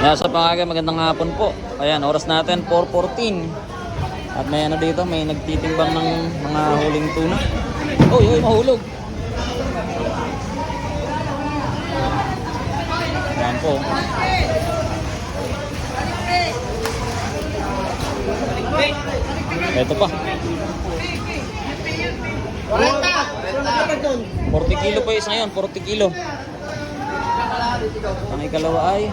Nasa pangaga, magandang hapon po. Ayan, oras natin, 4.14. At may ano dito, may nagtitimbang ng mga huling tuna. Uy, uy, mahulog. Ayan po. Ito pa. 40 kilo pa isa ngayon, 40 kilo. Ang ikalawa ay...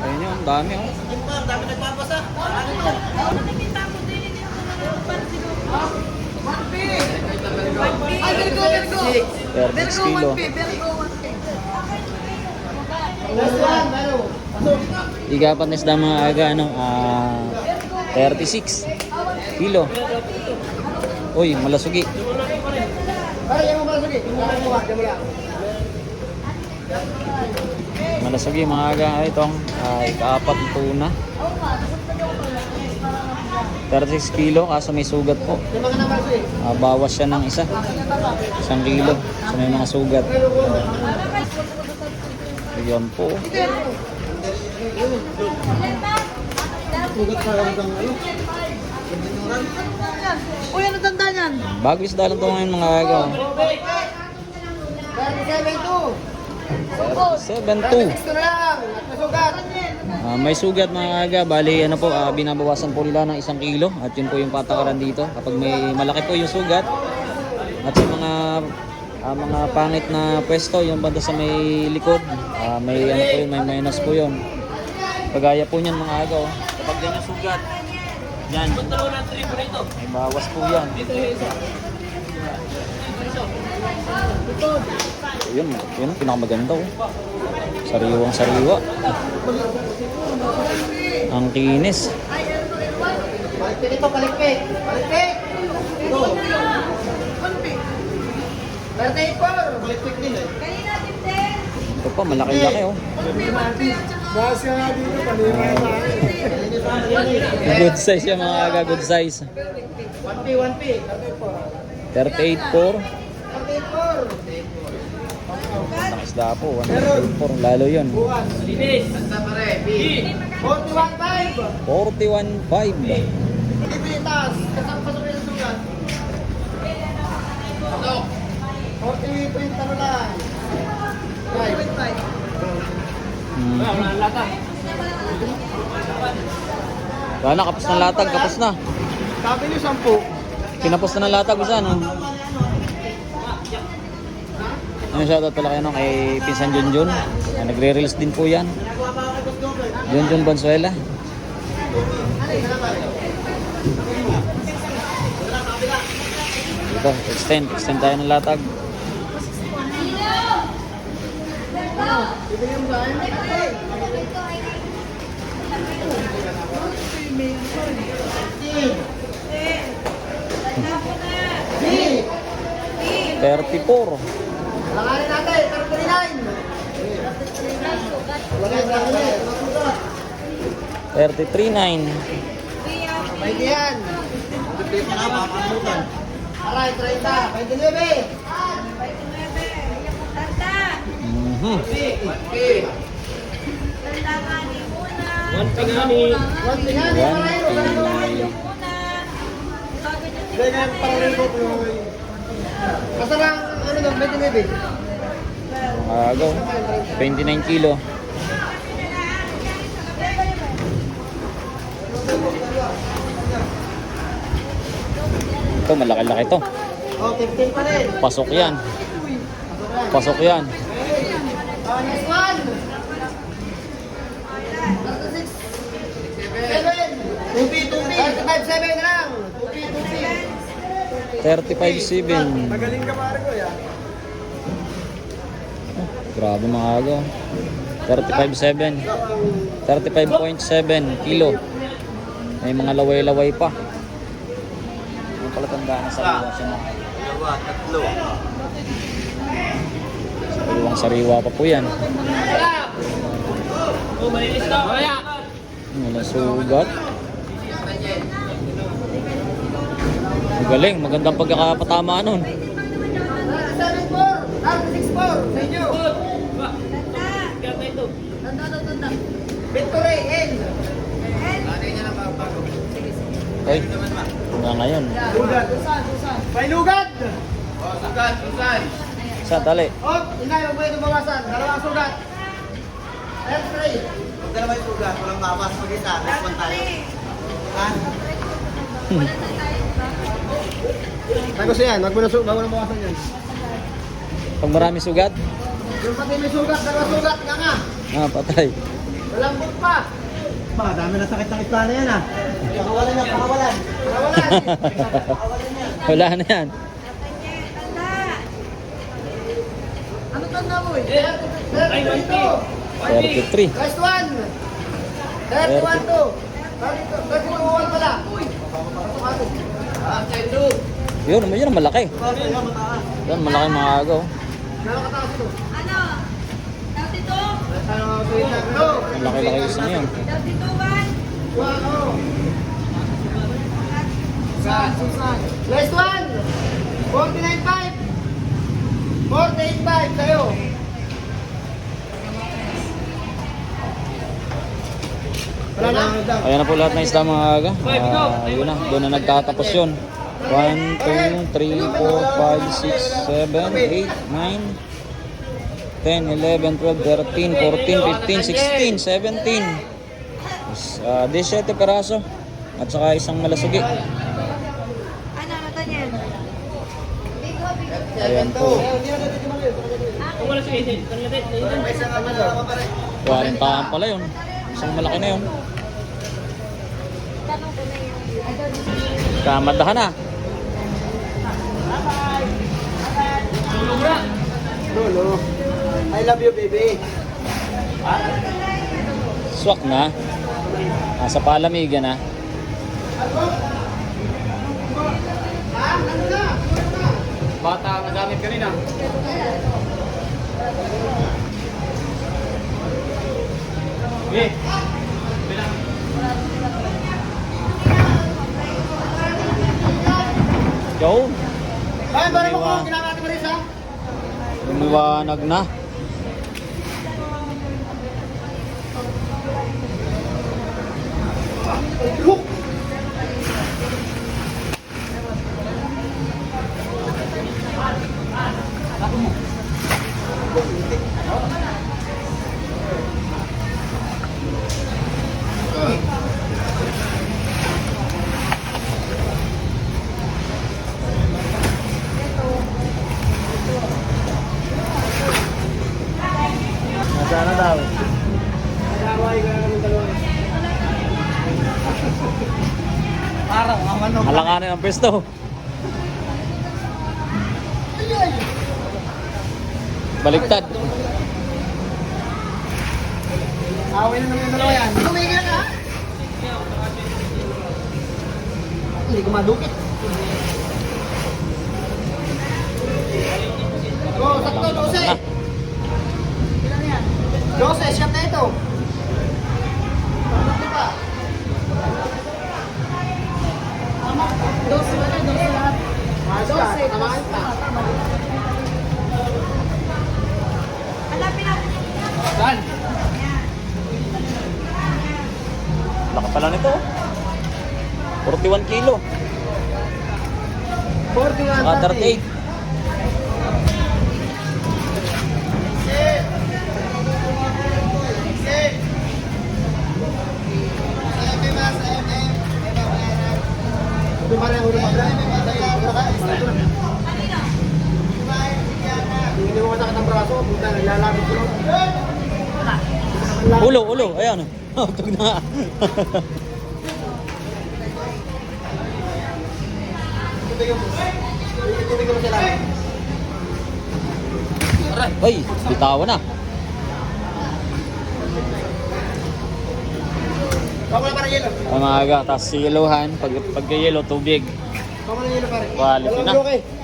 Ayun yun, ang dami oh. Ay, very go, very go. Very 36 go, kilo. 1P. Very go, 1P. Last one, ano? Igapan isda mga aga, ano, ah, 36 kilo. Uy, malasugi. Sige. Yung mga lang. Malasugi mga aga. Itong ah, ikaapat na tuna. 36 kilo, kaso may sugat po. Ah, bawas siya ng isa. Isang kilo. So may mga sugat. Ayan po. Sugat pa lang ng ano. Uy, ano tanda niyan? Bago isda lang ito ngayon mga aga. 37 7-2. Gusto na lang. At masugat. Ah, may sugat mga aga, bali ano po, ah, binabawasan po nila ng isang kilo at yun po yung patakaran dito. Kapag may malaki po yung sugat at yung mga ah, mga pangit na pwesto, yung banda sa may likod, ah, may ano po yun, may minus po yun. Pagaya po niyan mga aga, oh. kapag yan yung sugat, yan, may bawas po yan. Yun, yun ang pinakamaganda oh. Sariwang sariwa. Ang kinis. Palikpik ito, palikpik. Palikpik. Ito. 1P. 34. Palikpik din eh. Ito pa, malaki-laki oh. 1P, 1P. at saka- Gas ka nga dito, panira Good size yan mga aga, good size. 1P, 1P. 38.4. 34. Ang isda po, 134. Lalo yun. Basta pare, B. 41.5. 41.5. Pilipitas. Kasama pa sa pilang sugat. Ano? 40 point ano lang. Right. 1.5. Hmm. Wala na, kapos na latag, kapos na. Sabi niyo 10. Kinapos na ng latag isa, no? Ano shoutout pala kayo no, kay Pinsan Junjun. Ah, nagre-release din po yan. Junjun Bonsuela. Ito, extend. Extend tayo ng latag. B. 34. Langarin natin, 39. Wala yung langarin. 33.9. May diyan. Dito na, makakamutan. Aray, 30. May delivery. Mhm. B. B. One tingani, aray, One Ganyan, parang ko po. Basta lang, ano daw, may delivery. Agaw. 29 kilo. Ito, malaki-laki to. Oh, 15 pa rin. Pasok yan. Pasok yan. Oh, next one. 36. 7. 2P, 2P. 35, 7 na lang. 2P, 2P. 35.7. Magaling ka pare ko, ya. Grabe mga agaw. 35.7. 35.7 kilo. May mga laway-laway pa. Yung pala tandaan na sariwa siya na. Dalawa, tatlo. Sariwang sariwa pa po yan. Walang sugat. Magaling, magandang pagkakapatama nun. 7-4, 6-4, sa inyo. Tanda, tanda, tanda. Victory, N. Ano niya na bago? Ay, hanggang ngayon. Lugat. Susan, Susan. May lugat! Oh, sugat, sugat. Sa dali. Oh, inay, huwag mo ito bawasan. Dalawang sugat. Ayan, three. Huwag na naman yung sugat. Walang mawas. Mag-isa. One tayo. Ha? Tagos yan. Huwag mo na mo na bawasan yan. Pag marami sugat, Yung pati may sugat, dalawang sugat. Nga nga. ah, patay. Walang book pa. Ba, dami na sakit ng itla na yan ah. Pakawalan yan, pakawalan. Pakawalan. Wala na yan. Ano tanda mo eh? 32. 33. Last one. 31 to. 32 1 pala. Uy. Ah, 32. Yun, yun ang malaki. Yun, malaki mga agaw. Ito? Ano? 32? Ano, tuwing lang. No. Ang laki-laki isa na yun. 32 ba? Wow. Susan, Susan. Last one. 49.5. 48.5 sa'yo. Ayan na po lahat ng isda mga aga. Ah, yun na, doon na nagtatapos yun. 1, 2, 3, 4, 5, 6, 7, 8, 9, 10, 11, 12, 13, 14, 15, 16, 17. Is, ah, 17 peraso. At saka isang malasugi. Ano, ano? Ayan po. May isang ano na pa rin. 40 pala yun. Isang malaki na yun. Kamadahan na. Lolo. I love you, baby. Swak na. Nasa palamigan na. Bata, nagamit kanina. Yo, Ay, bari mo ko, ginagawa natin Marisa. lumiwanag na. Look! Nasaan Halanganin ang pwesto. Baliktad. Away na naman yung dalawa yan. Tumigil ka! Hindi ko madukit. Go, sakto, dose! Na. Ilan yan? Dose, siyam na ito. Ka, tamaan ka. Saan? Laki pala nito. 41 kilo. 40 Saka 38. Udah marah, udah Ulo, ulo. Ayan. Oh, tug na. Sila. Ay, bitawan na. Baka wala parang yelo. Ang mga aga. Tapos yellowhan. Pag, pagka yellow, tubig. Wala yelo pare. Quality na. Bloke.